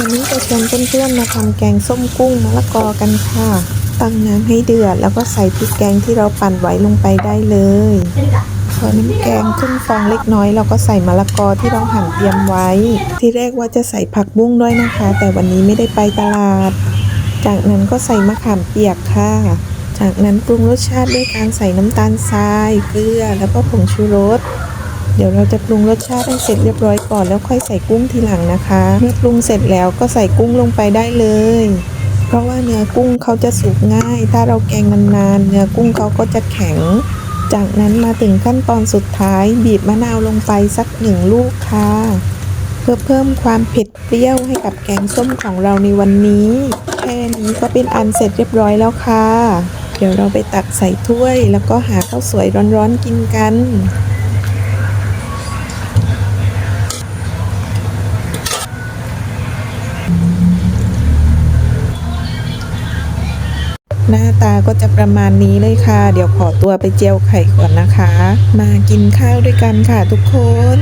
วันนี้จะชวนเพื่อนๆมาทำแกงส้มกุ้งมะละกอกันค่ะ ตั้งน้ำให้เดือดแล้วก็ใส่พริกแกงที่เราปั่นไว้ลงไปได้เลยพอน้ำแกงขึ้นฟองเล็กน้อย เราก็ใส่มะละกอที่เราหั่นเตรียมไว้ ที่แรกว่าจะใส่ผักบุ้งด้วยนะคะ แต่วันนี้ไม่ได้ไปตลาด จากนั้นก็ใส่มะขามเปียกค่ะ จากนั้นปรุงรสชาติด้วยการใส่น้ำตาลทรายเกลือแล้วก็ผงชูรส เดี๋ยวเราจะปรุงรสชาติให้เสร็จเรียบร้อยก่อนแล้วค่อยใส่กุ้งทีหลังนะคะเมื่อปรุงเสร็จแล้วก็ใส่กุ้งลงไปได้เลย เพราะว่าเนื้อกุ้งเขาจะสุกง่าย ถ้าเราแกงนานๆเนื้อกุ้งเขาก็จะแข็ง จากนั้นมาถึงขั้นตอนสุดท้ายบีบมะนาวลงไปสักหนึ่งลูกค่ะเพื่อเพิ่มความเผ็ดเปรี้ยวให้กับแกงส้มของเราในวันนี้แค่นี้ก็เป็นอันเสร็จเรียบร้อยแล้วค่ะ เดี๋ยวเราไปตักใส่ถ้วย แล้วก็หาข้าวสวยร้อนๆกินกัน หน้าตาก็จะประมาณนี้เลยค่ะ เดี๋ยวขอตัวไปเจียวไข่ก่อนนะคะ มากินข้าวด้วยกันค่ะทุกคน